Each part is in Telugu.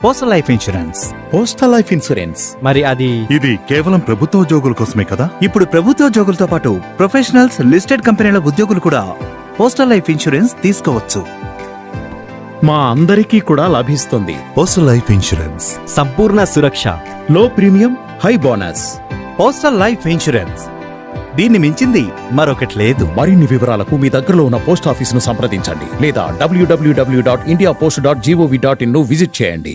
Postal life insurance postal life insurance మరి అది ఇది కేవలం ప్రభుత్వ ఉద్యోగుల కోసమే కదా? ఇప్పుడు ప్రభుత్వ ఉద్యోగులతో పాటు ప్రొఫెషనల్స్ లిస్టెడ్ కంపెనీల ఉద్యోగులు కూడా పోస్టల్ లైఫ్ ఇన్సూరెన్స్ తీసుకోవచ్చు. మా అందరికీ కూడా లభిస్తుంది. Postal life insurance Sampoorna Suraksha. Low premium high bonus postal life insurance దీన్ని మించింది మరొకటి లేదు. మరిన్ని వివరాలకు మీ దగ్గరలో ఉన్న పోస్ట్ ఆఫీసును సంప్రదించండి లేదా డబ్ల్యూడబ్ల్యూడబ్ల్యూ dot India post dot gov dot in visit చేయండి.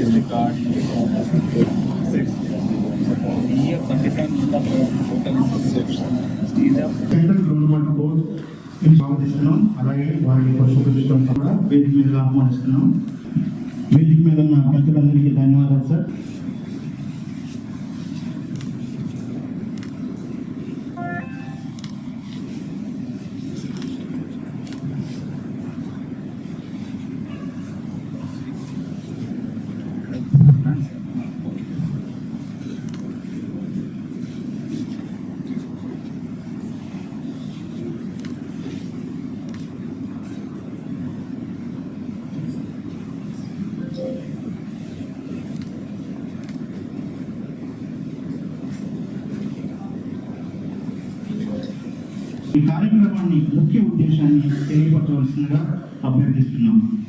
is the card central government board స్వాగతిస్తున్నాం అలాగే వారిని పరిశుభ్రం కూడా వేదిక మీద ఆహ్వానిస్తున్నాం. వేదిక మీద ఉన్న పెద్దలందరికీ ధన్యవాదాలు సార్ ఈ కార్యక్రమాన్ని ముఖ్య ఉద్దేశాన్ని తెలియపరచవలసిందిగా అభ్యర్థిస్తున్నాం.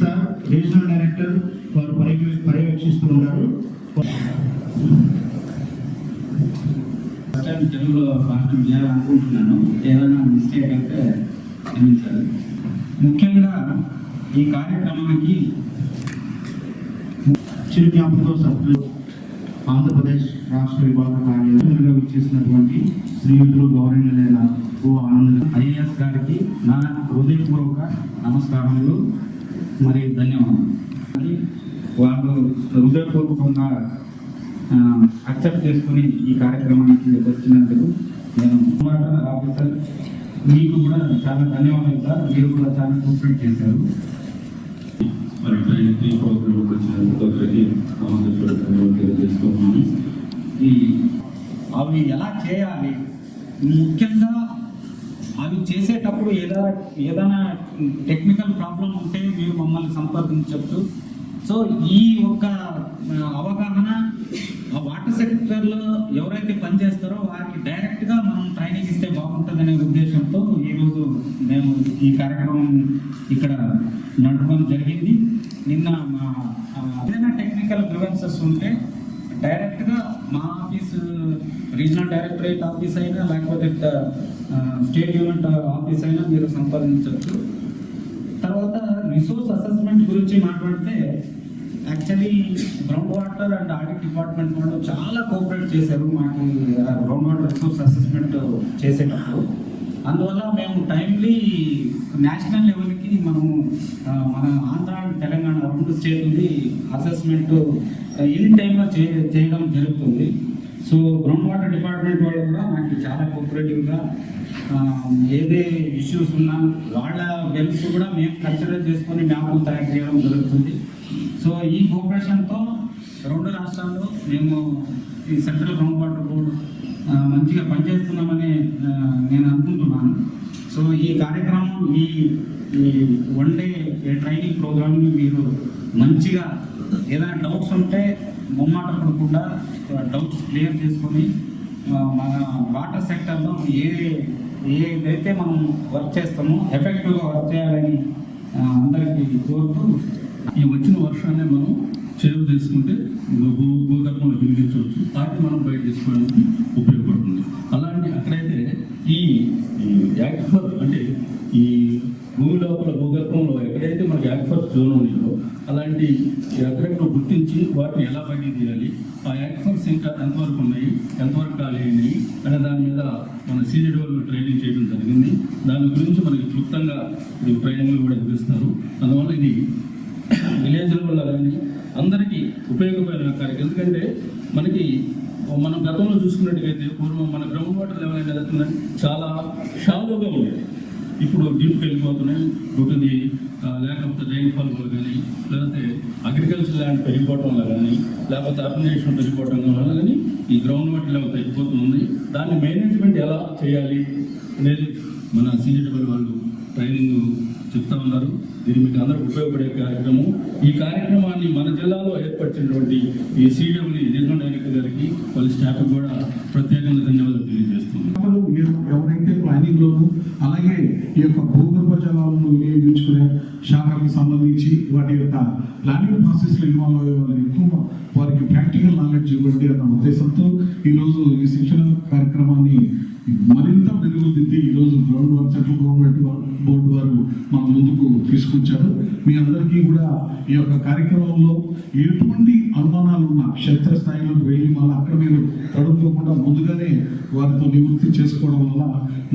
సార్ రీజనల్ డైరెక్టర్ వారు పర్యవే- పర్యవేక్షిస్తూ ఉన్నారు. ఫస్ట్ టైం తెలుగులో భాషణ చేయాలనుకుంటున్నాను. ఏదైనా మిస్టేక్ అయితే క్షమించాలి. ముఖ్యంగా ఈ కార్యక్రమానికి చిరు జ్ఞాపకం సభ్యులు ఆంధ్రప్రదేశ్ రాష్ట్ర విభాగ కార్యాలయంగా విచ్చేసినటువంటి శ్రీయుతులు గౌరవనీయులైన ఓ ఆనంద్ ఐఏఎస్ గారికి నా హృదయపూర్వక నమస్కారములు. మరి ధన్యవాదాలు వాళ్ళు హృదయపూర్వకంగా అక్సెప్ట్ చేసుకుని ఈ కార్యక్రమానికి వచ్చినందుకు నేను ఆఫీసర్ మీకు కూడా చాలా ధన్యవాదాలు సార్. మీరు కూడా చాలా కోఆపరేట్ చేశారు. మరి ట్రైనింగ్ ప్రోగ్రామ్ వచ్చినందుకు తెలియజేస్తున్నాను. ఈ అవి ఎలా చేయాలి? ముఖ్యంగా అవి చేసేటప్పుడు ఏదైనా ఏదైనా టెక్నికల్ ప్రాబ్లం ఉంటే మీరు మమ్మల్ని సంప్రదించవచ్చు. సో ఈ ఒక్క అవగాహన ఆ వాటర్ సెక్టర్లో ఎవరైతే పనిచేస్తారో వారికి డైరెక్ట్గా మనం ట్రైనింగ్ ఇస్తే బాగుంటుందనే ఉద్దేశంతో ఈరోజు మేము ఈ కార్యక్రమం ఇక్కడ నడపడం జరిగింది. నిన్న మా ఏదైనా టెక్నికల్ గ్రివెన్సెస్ ఉంటే డైరెక్ట్గా మా ఆఫీస్ రీజనల్ డైరెక్టరేట్ ఆఫీస్ అయినా లేకపోతే స్టేట్ యూనిట్ ఆఫీస్ అయినా మీరు సంపాదించవచ్చు. తర్వాత రిసోర్స్ అసెస్మెంట్ గురించి మాట్లాడితే actually ground water and audit department వాళ్ళు చాలా కోఆపరేట్ చేశారు మాకు గ్రౌండ్ వాటర్ రిసోర్స్ అసెస్మెంట్ చేసేటప్పుడు. అందువల్ల మేము టైమ్లీ నేషనల్ లెవెల్కి మనము మన ఆంధ్ర అండ్ తెలంగాణ రెండు స్టేట్లది అసెస్మెంట్ ఇన్ టైంలో చే చేయడం జరుగుతుంది. సో గ్రౌండ్ వాటర్ డిపార్ట్మెంట్ వాళ్ళు కూడా మనకి చాలా కోఆపరేటివ్గా ఏదే ఇష్యూస్ ఉన్నా వాళ్ళ వెల్స్ కూడా మేము కన్సిడర్ చేసుకొని మ్యాప్లు తయారు చేయడం జరుగుతుంది. సో ఈ కోఆపరేషన్తో రెండు రాష్ట్రాల్లో మేము ఈ సెంట్రల్ గ్రౌండ్ వాటర్ బోర్డు మంచిగా పనిచేస్తున్నామని నేను అనుకుంటున్నాను. సో ఈ కార్యక్రమం ఈ ఈ వన్ డే ట్రైనింగ్ ప్రోగ్రామ్ని మీరు మంచిగా ఏదైనా డౌట్స్ ఉంటే మొమ్మాట పడకుండా డౌట్స్ క్లియర్ చేసుకొని మన వాటర్ సెక్టర్లో ఏ ఏదైతే మనం వర్క్ చేస్తామో ఎఫెక్టివ్గా వర్క్ చేయాలని అందరికీ కోరుతూ ఈ వచ్చిన వర్షాన్ని మనం సేవ్ చేసుకుంటే భూ భూగర్భంలో మిగిల్చవచ్చు వాటిని మనం బయట తీసుకోవడానికి ఉపయోగపడుతుంది. అలాంటి అక్కడైతే ఈ యాక్ఫర్ అంటే ఈ భూమి లోపల భూగర్భంలో ఎక్కడైతే మనకి యాక్ఫర్ జోన్ ఉన్నాయో అలాంటి ఎక్కడెక్కడ గుర్తించి వాటిని ఎలా బయట తీయాలి? ఆ యాక్ఫర్స్ ఇంకా ఎంతవరకు ఉన్నాయి? ఎంతవరకు ఖాళీ అయినాయి అనే దాని మీద మన సీనియర్ వాళ్ళు ట్రైనింగ్ చేయడం జరిగింది. దాని గురించి మనకి క్లుప్తంగా ట్రైనింగ్లు కూడా ఇప్పిస్తారు అందువల్ల ఇది విలేజ్ల వల్ల కానీ అందరికీ ఉపయోగపడిన కార్యక్రమం ఎందుకంటే మనకి మనం గతంలో చూసుకున్నట్టుగైతే పూర్వం మన గ్రౌండ్ వాటర్ లెవెల్ అనేది అవుతుందని చాలా షాలోగా ఉండేది. ఇప్పుడు డీప్కి వెళ్ళిపోతున్నాయి ఉంటుంది లేకపోతే రైన్ ఫాల్ వల్ల కానీ లేకపోతే అగ్రికల్చర్ ల్యాండ్ పెరిగిపోవటం వల్ల కానీ లేకపోతే అర్బనైజేషన్ పెరిగిపోవటం వల్ల కానీ ఈ గ్రౌండ్ వాటర్ లెవెల్ తగ్గిపోతుంది దాన్ని మేనేజ్మెంట్ ఎలా చేయాలి అనేది మన సీనియర్ వాళ్ళు ట్రైనింగ్ చెప్తా ఉన్నారు. ఇది మీకు అందరూ ఉపయోగపడే కార్యక్రమం. ఈ కార్యక్రమాన్ని మన జిల్లాలో ఏర్పరిచినటువంటి ఈ సీడబ్ల్యూ రీజనల్ డైరెక్టర్ గారికి వాళ్ళ స్టాఫ్ కూడా ప్రత్యేకంగా ధన్యవాదాలు తెలియజేస్తున్నాం ఎవరైతే ప్లానింగ్ లోను అలాగే ఈ యొక్క భూగర్భ జలాలను వినియోగించుకునే శాఖలకు సంబంధించి వాటి యొక్క ప్లానింగ్ ప్రాసెస్లో ఇన్వాల్వ్ అయ్యే వాళ్ళు ఎక్కువ వారికి ప్రాక్టికల్ నాలెడ్జ్ ఇవ్వండి అన్న ఉద్దేశంతో ఈ రోజు ఈ శిక్షణ కార్యక్రమాన్ని మరింత మెరుగుదిద్ది ఈ రోజు గ్రౌండ్ వర్క్ సెంట్రల్ గవర్నమెంట్ వారు- బోర్డు వారు మన ముందుకు తీసుకొచ్చారు. మీ అందరికీ కూడా ఈ యొక్క కార్యక్రమంలో ఎటువంటి అనుమానాలు ఉన్నా క్షేత్రస్థాయిలో వెళ్ళి మళ్ళీ అక్కడ మీరు తడుపుకోకుండా ముందుగానే వారితో నివృత్తి చేసుకోవడం వల్ల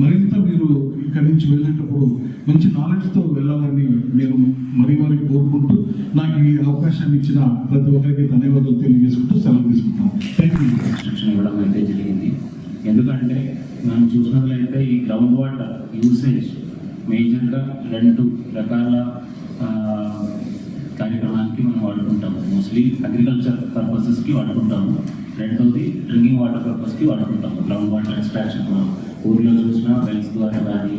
మరింత మీరు ఇక్కడి నుంచి వెళ్ళేటప్పుడు మంచి నాలెడ్జ్తో వెళ్ళాలని నేను మరీ మరీ కోరుకుంటూ నాకు ఈ అవకాశాన్ని ఇచ్చిన ప్రతి ఒక్కరికి ధన్యవాదాలు తెలియజేసుకుంటూ సెలవు తీసుకుంటాం. థ్యాంక్ యూ ఇవ్వడం అయితే జరిగింది. ఎందుకంటే మనం చూసినట్లయితే ఈ గ్రౌండ్ వాటర్ యూసేజ్ మేజర్గా రెండు రకాల కార్యక్రమానికి మనం వాడుకుంటాము. Mostly agriculture పర్పసెస్కి వాడుకుంటాము. రెండోది డ్రింకింగ్ వాటర్ పర్పస్కి వాడుకుంటాము గ్రౌండ్ వాటర్ ఎక్స్ట్రాక్షన్ ఊర్లో చూసిన వెల్స్ ద్వారా కానీ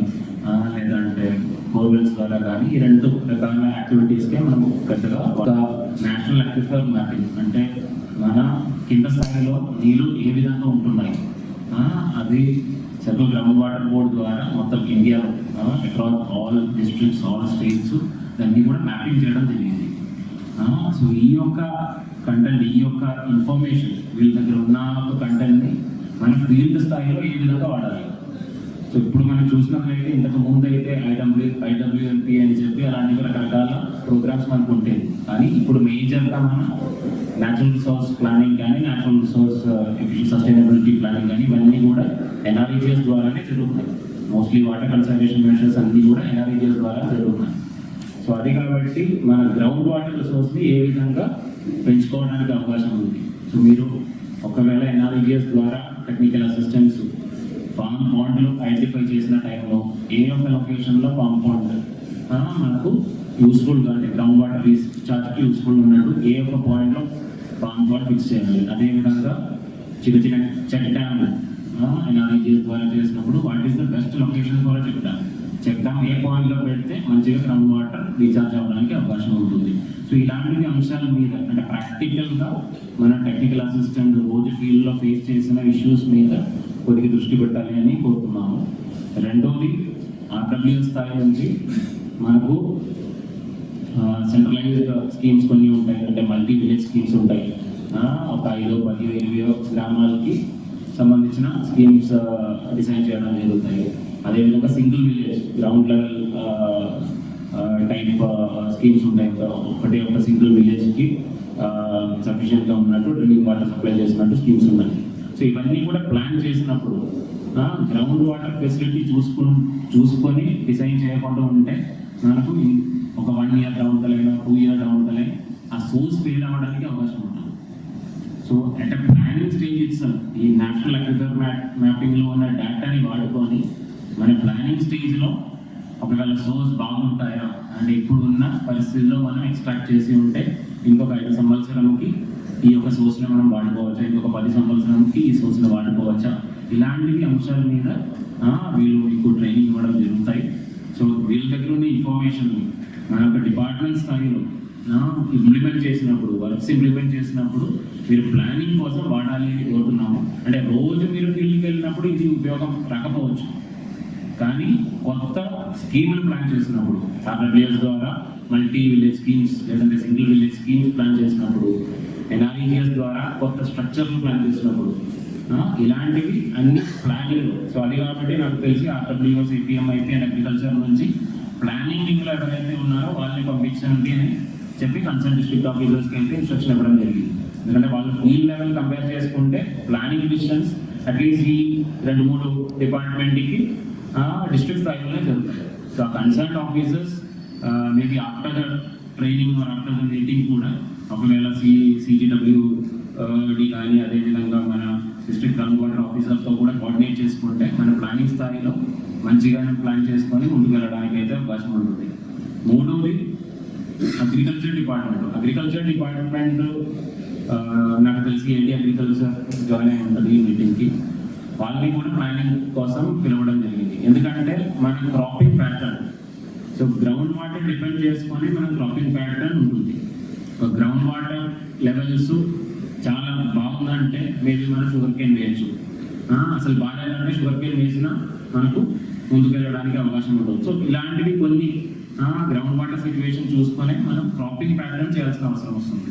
లేదంటే బోర్వెల్స్ ద్వారా కానీ ఈ రెండు రకాల యాక్టివిటీస్కే మనం పెద్దగా ఒక నేషనల్ అక్విఫర్ మ్యాపింగ్ అంటే మన కింద స్థాయిలో నీళ్ళు ఏ విధంగా ఉంటున్నాయి? అది సెంట్రల్ గ్రౌండ్ వాటర్ బోర్డ్ ద్వారా మొత్తం ఇండియాలో across all districts all states దాన్ని కూడా మ్యాపింగ్ చేయడం జరిగింది. సో ఈ యొక్క కంటెంట్ ఈ యొక్క ఇన్ఫర్మేషన్ వీళ్ళ దగ్గర ఉన్న ఒక కంటెంట్ని మన ఫీల్డ్ స్థాయిలో ఏ విధంగా వాడాలి. సో ఇప్పుడు మనం చూసినట్లయితే ఇంతకు ముందు అయితే ఐడబ్ల్యూ ఐడబ్ల్యూఎంపీ అని చెప్పి అలాంటివి రకరకాల ప్రోగ్రామ్స్ మనకు ఉంటుంది కానీ ఇప్పుడు మేజర్గా మనం న్యాచురల్ రిసోర్స్ ప్లానింగ్ కానీ న్యాచురల్ రిసోర్స్ సస్టైనబిలిటీ ప్లానింగ్ కానీ ఇవన్నీ కూడా ఎన్ఆర్ఈజిఎస్ ద్వారానే జరుగుతున్నాయి. మోస్ట్లీ వాటర్ కన్సర్వేషన్ మెషర్స్ అన్నీ కూడా ఎన్ఆర్ఈజిఎస్ ద్వారా జరుగుతున్నాయి. సో అది కాబట్టి మన గ్రౌండ్ వాటర్ రిసోర్స్ని ఏ విధంగా పెంచుకోవడానికి అవకాశం ఉంది. సో మీరు ఒకవేళ ఎన్ఆర్ఈఎస్ ద్వారా టెక్నికల్ అసిస్టెన్స్ ఫామ్ పాండ్లు ఐడెంటిఫై చేసిన టైంలో ఏ ఒక్క లొకేషన్లో ఫామ్ పాండ్ మనకు యూస్ఫుల్గా అంటే గ్రౌండ్ వాటర్ రీఛార్జ్కి యూస్ఫుల్ ఉన్నట్టు ఏ ఒక్క పాయింట్లో ఫామ్ పాండ్ ఫిక్స్ చేయాలి. అదేవిధంగా చిన్న చిన్న చెక్ డ్యామ్లు ఎన్ఆర్ఈజిఎస్ ద్వారా చేసినప్పుడు what is the best location ద్వారా చెక్ డ్యామ్ చెక్ డ్యామ్ ఏ పాయింట్లో పెడితే మంచిగా గ్రౌండ్ వాటర్ రీఛార్జ్ అవ్వడానికి అవకాశం ఉంటుంది. సో ఇలాంటి అంశాల మీద అంటే ప్రాక్టికల్గా మన టెక్నికల్ అసిస్టెంట్ రోజు ఫీల్డ్లో ఫేస్ చేసిన ఇష్యూస్ మీద కొద్దిగా దృష్టి పెట్టాలి అని కోరుతున్నాము. రెండోది ఆర్డబ్ల్యూ స్థాయి నుంచి మనకు సెంట్రలైజ్డ్ స్కీమ్స్ కొన్ని ఉంటాయి. అంటే మల్టీ విలేజ్ స్కీమ్స్ ఉంటాయి ఒక ఐదో పది ఇరవై గ్రామాలకి సంబంధించిన స్కీమ్స్ డిజైన్ చేయడం జరుగుతాయి. అదేవిధంగా single village ground level type schemes ఉంటాయి ఒకటే ఒక సింగిల్ విలేజ్కి సఫిషియెంట్గా ఉన్నట్టు డ్రింకింగ్ వాటర్ సప్లై చేసినట్టు స్కీమ్స్ ఉన్నాయి. సో ఇవన్నీ కూడా ప్లాన్ చేసినప్పుడు గ్రౌండ్ వాటర్ ఫెసిలిటీ చూసుకుని చూసుకొని డిజైన్ చేయకుండా ఉంటే మనకు ఒక వన్ ఇయర్ డౌన్ తలైనా టూ ఇయర్ డౌన్ తలైనా ఆ సోర్స్ ఫెయిల్ అవ్వడానికి అవకాశం ఉంటుంది. So at planning stage it's ఈ నేషనల్ అగ్రికల్చర్ మ్యాప్ మ్యాపింగ్లో ఉన్న డేటాని వాడుకొని మన ప్లానింగ్ స్టేజ్లో ఒకవేళ సోర్స్ బాగుంటాయా? అండ్ ఇప్పుడు ఉన్న పరిస్థితుల్లో మనం ఎక్స్ట్రాక్ట్ చేసి ఉంటే ఇంకొక ఐదు సంవత్సరంకి ఈ యొక్క సోర్స్ని మనం వాడుకోవచ్చా? ఇంకొక పది సంవత్సరంకి ఈ సోర్స్ని వాడుకోవచ్చా? ఇలాంటివి అంశాల మీద వీళ్ళు మీకు ట్రైనింగ్ ఇవ్వడం జరుగుతాయి. సో వీళ్ళ దగ్గర ఉన్న ఇన్ఫర్మేషన్ మన యొక్క డిపార్ట్మెంట్ స్థాయిలో ఇంప్లిమెంట్ చేసినప్పుడు వర్క్స్ ఇంప్లిమెంట్ చేసినప్పుడు మీరు ప్లానింగ్ కోసం వాడాలి అని కోరుతున్నాము. అంటే రోజు మీరు ఫీల్డ్కి వెళ్ళినప్పుడు ఇది ఉపయోగం రాకపోవచ్చు. కానీ కొత్త స్కీములు ప్లాన్ చేసినప్పుడు ఆర్డబ్ల్యూఎస్ ద్వారా మల్టీ విలేజ్ స్కీమ్స్ లేదంటే సింగిల్ విలేజ్ స్కీమ్స్ ప్లాన్ చేసినప్పుడు ఎన్ఆర్ఈఎస్ ద్వారా కొత్త స్ట్రక్చర్లు ప్లాన్ చేసినప్పుడు ఇలాంటివి అన్ని ప్లానింగ్. సో అది కాబట్టి నాకు తెలిసి ఆర్డబ్ల్యూఎస్ ఏపీఎం అండ్ అగ్రికల్చర్ నుంచి ప్లానింగ్ టీంలో ఎవరైతే ఉన్నారో వాళ్ళని పంపించండి అని చెప్పి కన్సర్న్ డిస్ట్రిక్ట్ ఆఫీసర్స్కి అయితే ఇన్స్ట్రక్షన్ ఇవ్వడం జరిగింది. ఎందుకంటే వాళ్ళు ఫీల్డ్ లెవెల్ కంపేర్ చేసుకుంటే ప్లానింగ్ డిస్టెన్స్ అట్లీస్ట్ ఈ రెండు మూడు డిపార్ట్మెంట్కి డిస్ట్రిక్ట్ స్థాయిలోనే జరుగుతుంది. So concern officers maybe after the training after the meeting కూడా ఒకవేళ సి సిజిడబ్ల్యూ డి కానీ అదేవిధంగా మన డిస్ట్రిక్ట్ కన్వర్టర్ వాటర్ ఆఫీసర్తో కూడా కోఆర్డినేట్ చేసుకుంటే మన ప్లానింగ్ స్థాయిలో మంచిగానే ప్లాన్ చేసుకొని ముందుకు వెళ్ళడానికి అయితే అవకాశం ఉంటుంది. మూడవది అగ్రికల్చర్ డిపార్ట్మెంట్ అగ్రికల్చర్ డిపార్ట్మెంట్ నాకు తెలిసి ఏంటి అగ్రికల్చర్ జాయిన్ అయి ఉంటుంది ఈ మీటింగ్కి వాళ్ళని కూడా ప్లానింగ్ కోసం పిలవడం జరిగింది. ఎందుకంటే మన cropping pattern so ground water depend చేసుకొని మన క్రాపింగ్ ప్యాటర్న్ ఉంటుంది. గ్రౌండ్ వాటర్ లెవెల్స్ చాలా బాగుందంటే మేబీ మనం షుగర్ కేన్ వేయచ్చు అసలు బాగాలేదంటే షుగర్ కేన్ వేసినా మనకు ముందుకు వెళ్ళడానికి అవకాశం ఉంటుంది సో ఇలాంటివి కొన్ని గ్రౌండ్ వాటర్ సిచ్యువేషన్ చూసుకొని మనం క్రాపింగ్ ప్యాటర్న్ చేయాల్సిన అవసరం వస్తుంది.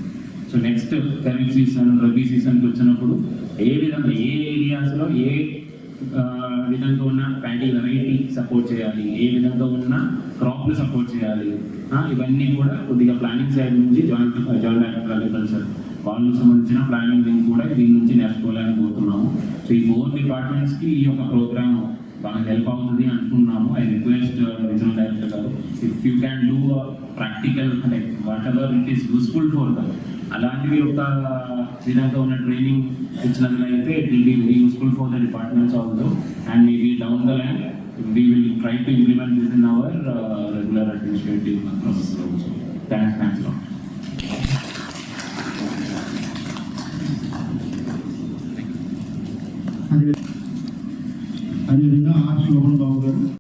So next kharif season rabi సీజన్కి వచ్చినప్పుడు ఏ విధంగా ఏ ఏరియాస్లో ఏ విధంగా ఉన్న ప్యాడీ వెరైటీ సపోర్ట్ చేయాలి? ఏ విధంగా ఉన్న క్రాప్లు సపోర్ట్ చేయాలి? ఇవన్నీ కూడా కొద్దిగా ప్లానింగ్ సైడ్ నుంచి జాయింట్ జాయింట్ అగ్రికల్చర్ వాళ్ళకి సంబంధించిన ప్లానింగ్ కూడా దీని నుంచి నేర్చుకోవాలని కోరుతున్నాము. సో ఈ ఫోర్ డిపార్ట్మెంట్స్కి ఈ యొక్క ప్రోగ్రామ్ బాగా హెల్ప్ అవుతుంది అనుకున్నాము I request regional if you can do practical అంటే whatever it is useful for them అలాంటివి ఒక విధంగా ఉన్న ట్రైనింగ్ ఇచ్చినట్లయితే it will be very useful for the departments also and maybe down the line we will try to implement this in our uh, regular administrative process also. Thanks, thanks a lot. అదేవిధంగా ఆర్ శోభన్ బాబు గారు